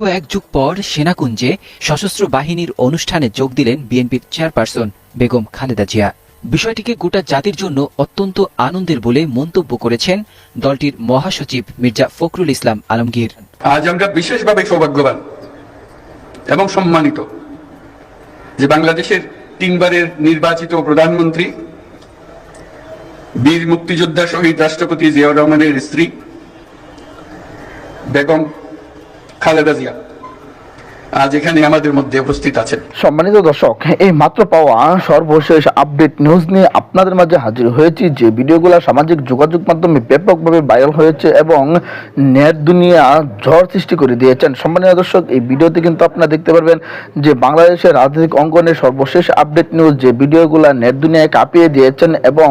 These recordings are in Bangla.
এক যুগ পর সেনাকুঞ্জে সশস্ত্র বাহিনীর অনুষ্ঠানে যোগ দিলেন বিএনপির চেয়ারপারসন বেগম খালেদা জিয়া। বিষয়টিকে গোটা জাতির জন্য অত্যন্ত আনন্দের বলে মন্তব্য করেছেন দলটির মহাসচিব মির্জা ফখরুল ইসলাম আলমগীর। আজ আমরা বিশেষভাবে সৌভাগ্যবান এবং সম্মানিত যে বাংলাদেশের তিনবারের নির্বাচিত প্রধানমন্ত্রী, বীর মুক্তিযোদ্ধা শহীদ রাষ্ট্রপতি জিয়াউর রহমানের স্ত্রী, বেগম খালেদা জিয়া। আজ এখানে আমাদের মধ্যে উপস্থিত আছেন। সম্মানিত দর্শক, এই মাত্র পাওয়া সর্বশেষ আপডেট নিউজ নিয়ে আপনাদের মাঝে হাজির হয়েছি, যে ভিডিওগুলো সামাজিক যোগাযোগ মাধ্যমে ব্যাপকভাবে ভাইরাল হয়েছে এবং নেট দুনিয়া ঝড় সৃষ্টি করে দিয়েছেন। সম্মানিত দর্শক, এই ভিডিওতে কিন্তু আপনারা দেখতে পারবেন যে বাংলাদেশের রাজনৈতিক অঙ্গনের সর্বশেষ আপডেট নিউজ যে ভিডিওগুলো নেট দুনিয়ায় কাঁপিয়ে দিয়েছেন এবং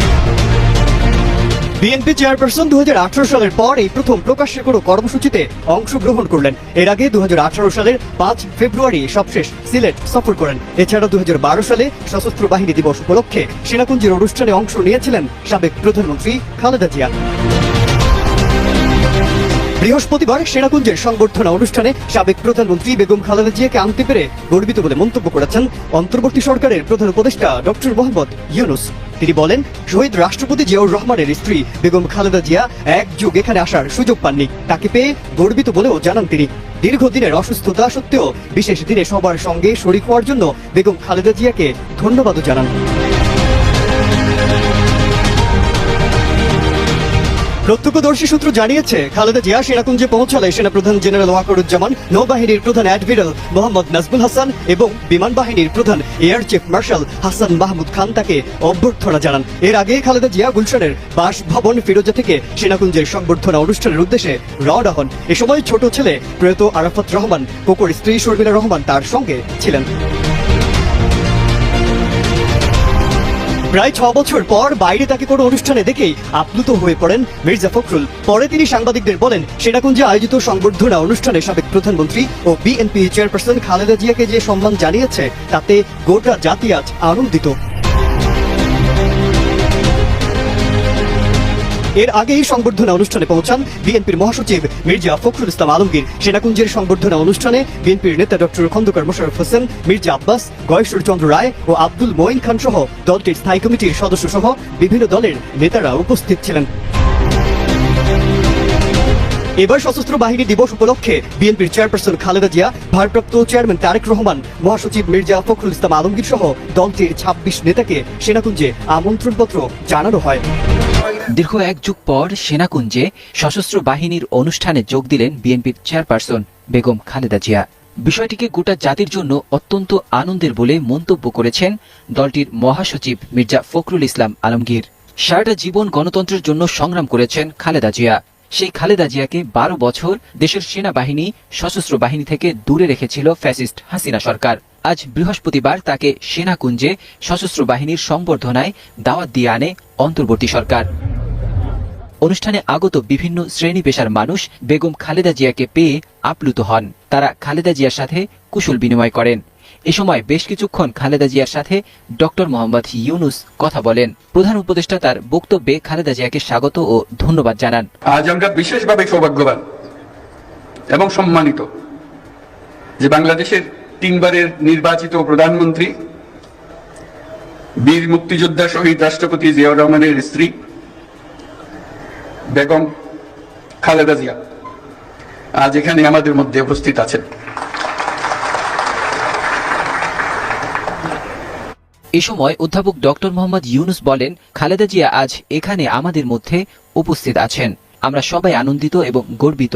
বিএনপি চেয়ারপারসন দু হাজার আঠারো সালের পর এই প্রথম প্রকাশ্যে কোনো কর্মসূচিতে অংশগ্রহণ করলেন। এর আগে দু হাজার আঠারো সালের পাঁচ ফেব্রুয়ারি সবশেষ সিলেট সফর করেন। এছাড়া দু হাজার বারো সালে সশস্ত্র বাহিনী দিবস উপলক্ষে সেনাকুঞ্জের অনুষ্ঠানে অংশ নিয়েছিলেন সাবেক প্রধানমন্ত্রী খালেদা জিয়া। বৃহস্পতিবার সেনাকুঞ্জের সংবর্ধনা অনুষ্ঠানে সাবেক প্রধানমন্ত্রী বেগম খালেদা জিয়াকে আনতে পেরে গর্বিত বলে মন্তব্য করেছেন অন্তর্বর্তী সরকারের প্রধান উপদেষ্টা ডক্টর মোহাম্মদ ইউনুস। তিনি বলেন, শহীদ রাষ্ট্রপতি জিয়াউর রহমানের স্ত্রী বেগম খালেদা জিয়া এক যুগ এখানে আসার সুযোগ পাননি। তাকে পেয়ে গর্বিত বলেও জানান তিনি। দীর্ঘদিনের অসুস্থতা সত্ত্বেও বিশেষ দিনে সবার সঙ্গে শরিক হওয়ার জন্য বেগম খালেদা জিয়াকে ধন্যবাদও জানান। প্রত্যক্ষদর্শী সূত্র জানিয়েছে, খালেদা জিয়া সেনাকুঞ্জে পৌঁছালে সেনাপ্রধান জেনারেল ওয়াকরুজ্জামান, নৌবাহিনীর প্রধান অ্যাডমিরাল মোহাম্মদ নাজমুল হাসান এবং বিমান বাহিনীর প্রধান air chief marshal Hasan Mahmud Khan তাকে অভ্যর্থনা জানান। এর আগে খালেদা জিয়া গুলশানের বাসভবন ফিরোজা থেকে সেনাকুঞ্জের সংবর্ধনা অনুষ্ঠানের উদ্দেশ্যে রওনা হন। এ সময় ছোট ছেলে প্রয়াত আরাফাত রহমান, কোকর স্ত্রী শর্মিলা রহমান তার সঙ্গে ছিলেন। প্রায় ছ বছর পর বাইরে তাকে কোনো অনুষ্ঠানে দেখে আপ্লুত হয়ে পড়েন মির্জা ফখরুল। পরে তিনি সাংবাদিকদের বলেন, সেনাকুঞ্জে আয়োজিত সংবর্ধনা অনুষ্ঠানে সাবেক প্রধানমন্ত্রী ও বিএনপি চেয়ারপারসন খালেদা জিয়াকে যে সম্মান জানিয়েছে, তাতে গোটা জাতি আজ আনন্দিত। এর আগেই সংবর্ধনা অনুষ্ঠানে পৌঁছান বিএনপির মহাসচিব মির্জা ফখরুল ইসলাম আলমগীর। সেনাকুঞ্জের সংবর্ধনা অনুষ্ঠানে বিএনপির নেতা ডক্টর খন্দকার মোশারফ হোসেন, মির্জা আব্বাস, গয়েশ্বর চন্দ্র রায় ও আব্দুল মঈন খান সহ দলটির স্থায়ী কমিটির সদস্য সহ বিভিন্ন দলের নেতারা উপস্থিত ছিলেন। এবার সশস্ত্র বাহিনী দিবস উপলক্ষে বিএনপির চেয়ারপারসন খালেদা জিয়া, ভারপ্রাপ্ত চেয়ারম্যান তারেক রহমান, মহাসচিব মির্জা ফখরুল ইসলাম আলমগীর সহ দলটির ছাব্বিশ নেতাকে সেনাকুঞ্জে আমন্ত্রণপত্র জানানো হয়। দীর্ঘ এক যুগ পর সেনাকুঞ্জে সশস্ত্র বাহিনীর অনুষ্ঠানে যোগ দিলেন বিএনপির চেয়ারপারসন বেগম খালেদা জিয়া। বিষয়টিকে গোটা জাতির জন্য অত্যন্ত আনন্দের বলে মন্তব্য করেছেন দলটির মহাসচিব মির্জা ফখরুল ইসলাম আলমগীর। সারাটা জীবন গণতন্ত্রের জন্য সংগ্রাম করেছেন খালেদা জিয়া। সেই খালেদা জিয়াকে বারো বছর দেশের সেনাবাহিনী, সশস্ত্র বাহিনী থেকে দূরে রেখেছিল ফ্যাসিস্ট হাসিনা সরকার। আজ বৃহস্পতিবার তাকে সেনাকুঞ্জে সশস্ত্র বাহিনীর সংবর্ধনায় দাওয়াত দিয়ে আনে অন্তর্বর্তী সরকার। অনুষ্ঠানে আগত বিভিন্ন শ্রেণি পেশার মানুষ বেগম খালেদা জিয়াকে পেয়ে আপ্লুত হন। তারা খালেদা জিয়ার সাথে কুশল বিনিময় করেন। এ সময় বেশ কিছুক্ষণ খালেদা জিয়ার সাথে ডক্টর মোহাম্মদ ইউনুস কথা বলেন। প্রধান উপদেষ্টা তার বক্তব্যে খালেদা জিয়াকে স্বাগত ও ধন্যবাদ জানান। আজ আমরা বিশেষভাবে সৌভাগ্যবান এবং সম্মানিত যে বাংলাদেশের তিনবারের নির্বাচিত প্রধানমন্ত্রী, বীর মুক্তিযোদ্ধা শহীদ রাষ্ট্রপতি জিয়াউর রহমানের স্ত্রী, বেগম খালেদা জিয়া। আজ এখানে আমাদের মধ্যে উপস্থিত আছেন। এ সময় অধ্যাপক ডক্টর মোহাম্মদ ইউনুস বলেন, খালেদা জিয়া আজ এখানে আমাদের মধ্যে উপস্থিত আছেন। আমরা সবাই আনন্দিত এবং গর্বিত।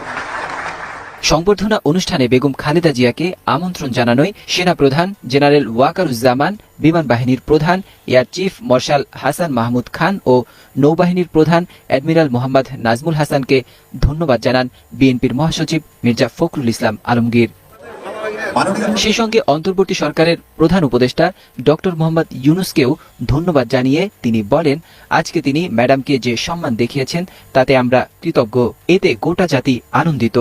সংবর্ধনা অনুষ্ঠানে বেগম খালেদা জিয়াকে আমন্ত্রণ জানানোয় সেনাপ্রধান জেনারেল ওয়াকারুজ্জামান, বিমান বাহিনীর প্রধান, air chief marshal Hasan Mahmud Khan ও নৌবাহিনীর প্রধান অ্যাডমিরাল মোহাম্মদ নাজমুল হাসানকে ধন্যবাদ জানান বিএনপির মহাসচিব মির্জা ফখরুল ইসলাম আলমগীর। সেই সঙ্গে অন্তর্বর্তী সরকারের প্রধান উপদেষ্টা ডক্টর মোহাম্মদ ইউনুসকেও ধন্যবাদ জানিয়ে তিনি বলেন, আজকে তিনি ম্যাডামকে যে সম্মান দেখিয়েছেন, তাতে আমরা কৃতজ্ঞ। এতে গোটা জাতি আনন্দিত।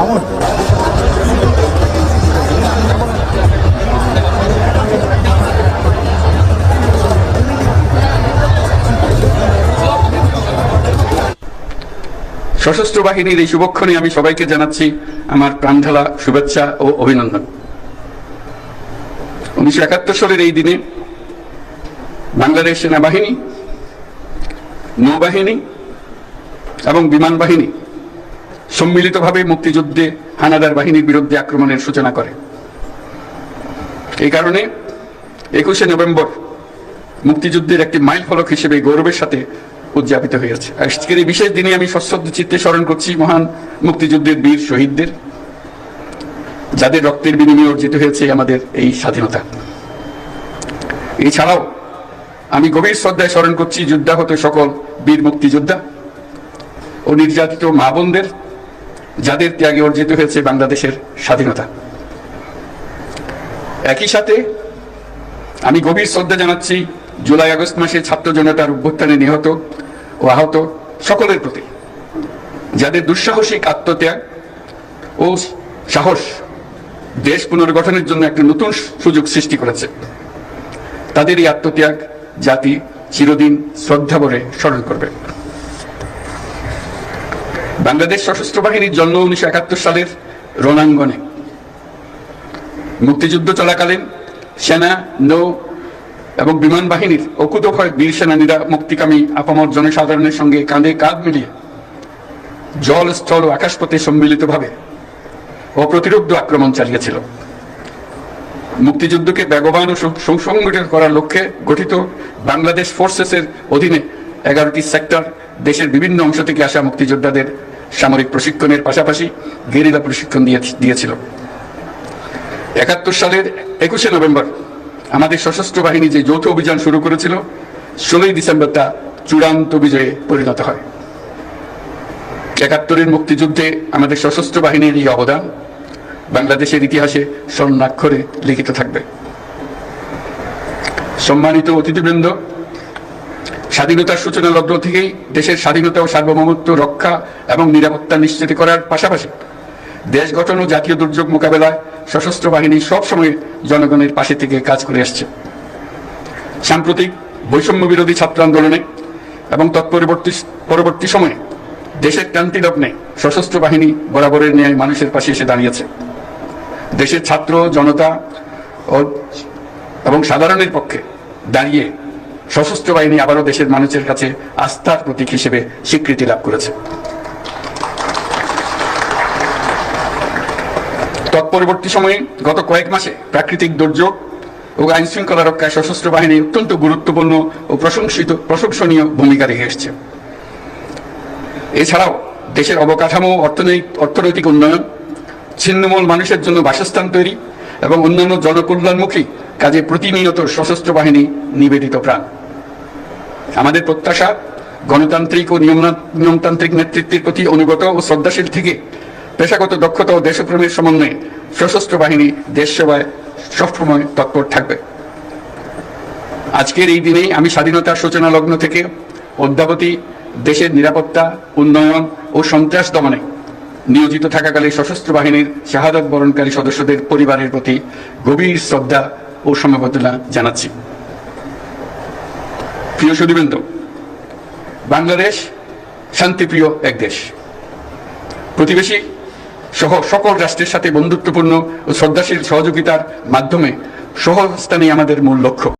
আমার নাম সার্জিস সশস্ত্র বাহিনীর এই শুভক্ষণে আমি সবাইকে জানাচ্ছি আমার প্রাণঢালা শুভেচ্ছা ও অভিনন্দন। উনিশশো একাত্তর সালের এই দিনে বাংলাদেশ সেনাবাহিনী, নৌবাহিনী এবং বিমান বাহিনী সম্মিলিতভাবে মুক্তিযুদ্ধে হানাদার বাহিনীর বিরুদ্ধে আক্রমণের সূচনা করে। এই কারণে একুশে নভেম্বর মুক্তিযুদ্ধের একটি মাইল ফলক হিসেবে গৌরবের সাথে উদযাপিত হয়েছে। আজকের এই বিশেষ দিনে আমি সশ্রদ্ধ চিত্তে স্মরণ করছি মহান মুক্তিযুদ্ধের বীর শহীদদের। যাদের রক্তের বিনিময়ে অর্জিত হয়েছে আমাদের এই স্বাধীনতা। এছাড়াও আমি গভীর শ্রদ্ধায় স্মরণ করছি যুদ্ধাহত সকল বীর মুক্তিযোদ্ধা ও নির্যাতিত মা বোনদের, যাদের ত্যাগে অর্জিত হয়েছে বাংলাদেশের স্বাধীনতা। একই সাথে আমি গভীর শ্রদ্ধা জানাচ্ছি জুলাই আগস্ট মাসে ছাত্র জনতার অভ্যুত্থানে নিহত ও আহত সকলের প্রতি। যাদের দুঃসাহসিক আত্মত্যাগ ও সাহস দেশ পুনর্গঠনের জন্য একটা নতুন সুযোগ সৃষ্টি করেছে, তাদের এই আত্মত্যাগ জাতি চিরদিন শ্রদ্ধা ভরে স্মরণ করবে। বাংলাদেশ সশস্ত্র বাহিনীর জন্ম উনিশশো একাত্তর সালের রণাঙ্গনে। মুক্তিযুদ্ধ চলাকালীন সেনা নৌ এবং বিমান বাহিনীর অকুতভয় বীর সেনানীরা মুক্তিকামী আপামর জনসাধারণের সঙ্গে কাঁধে কাঁধ মিলিয়ে জল, স্থল ও আকাশপথে সম্মিলিতভাবে অপ্রতিরোধ্য আক্রমণ চালিয়েছিল। মুক্তিযুদ্ধকে বেগবান ও সুসংগঠিত করার লক্ষ্যে গঠিত বাংলাদেশ ফোর্সেসের অধীনে এগারোটি সেক্টর দেশের বিভিন্ন অংশ থেকে আসা মুক্তিযোদ্ধাদের সামরিক প্রশিক্ষণের পাশাপাশি গেরিলা প্রশিক্ষণ দিয়ে দিয়েছিল। একাত্তর সালের একুশে নভেম্বর আমাদের সশস্ত্র বাহিনী যে যৌথ অভিযান শুরু করেছিল, ষোলোই ডিসেম্বর তা চূড়ান্ত বিজয়ে পরিণত হয়। একাত্তরের মুক্তিযুদ্ধে আমাদের সশস্ত্র বাহিনীর এই অবদান বাংলাদেশের ইতিহাসে স্বর্ণাক্ষরে লিখিত থাকবে। সম্মানিত অতিথিবৃন্দ, স্বাধীনতার সূচনা লগ্ন থেকেই দেশের স্বাধীনতা ও সার্বভৌমত্ব রক্ষা এবং নিরাপত্তা নিশ্চিত করার পাশাপাশি দেশ গঠন ও জাতীয় দুর্যোগ মোকাবেলায় সশস্ত্র বাহিনী সবসময় জনগণের পাশে থেকে কাজ করে আসছে। সাম্প্রতিক বৈষম্য বিরোধী ছাত্র আন্দোলনে এবং তৎপরবর্তী পরবর্তী সময়ে দেশের ক্রান্তি লগ্নে সশস্ত্র বাহিনী বরাবরের ন্যায় মানুষের পাশে এসে দাঁড়িয়েছে। দেশের ছাত্র, জনতা ও এবং সাধারণের পক্ষে দাঁড়িয়ে সশস্ত্র বাহিনী আবারও দেশের মানুষের কাছে আস্থার প্রতীক হিসেবে স্বীকৃতি লাভ করেছে। তৎপরবর্তী সময়ে গত কয়েক মাসে প্রাকৃতিক দুর্যোগ ও আইন শৃঙ্খলা রক্ষায় সশস্ত্র বাহিনী অত্যন্ত গুরুত্বপূর্ণ ও প্রশংসিত, প্রশংসনীয় ভূমিকা রেখে এসছে। এছাড়াও দেশের অবকাঠামো, অর্থনৈতিক অর্থনৈতিক উন্নয়ন, ছিন্নমূল মানুষের জন্য বাসস্থান তৈরি এবং অন্যান্য জনকল্যাণমুখী কাজে প্রতিনিয়ত সশস্ত্র বাহিনী নিবেদিত প্রাণ। আমাদের প্রত্যাশা গণতান্ত্রিক ও নিয়মতান্ত্রিক নেতৃত্বের প্রতি অনুগত ও শ্রদ্ধাশীল থেকে পেশাগত দক্ষতা ও দেশপ্রেমের সমন্বয়ে সশস্ত্র বাহিনী দেশ সেবায় সবসময় তৎপর থাকবে। আজকের এই দিনেই আমি স্বাধীনতার সূচনা লগ্ন থেকে অদ্যাবধি দেশের নিরাপত্তা, উন্নয়ন ও সন্ত্রাস দমনে নিয়োজিত থাকাকালে সশস্ত্র বাহিনীর শাহাদত বরণকারী সদস্যদের পরিবারের প্রতি গভীর শ্রদ্ধা ও সমবেদনা জানাচ্ছি। প্রিয় সুদীবৃন্দ বাংলাদেশ শান্তিপ্রিয় এক দেশ। প্রতিবেশী সহ সকল রাষ্ট্রের সাথে বন্ধুত্বপূর্ণ ও শ্রদ্ধাশীল সহযোগিতার মাধ্যমে সহস্থানই আমাদের মূল লক্ষ্য।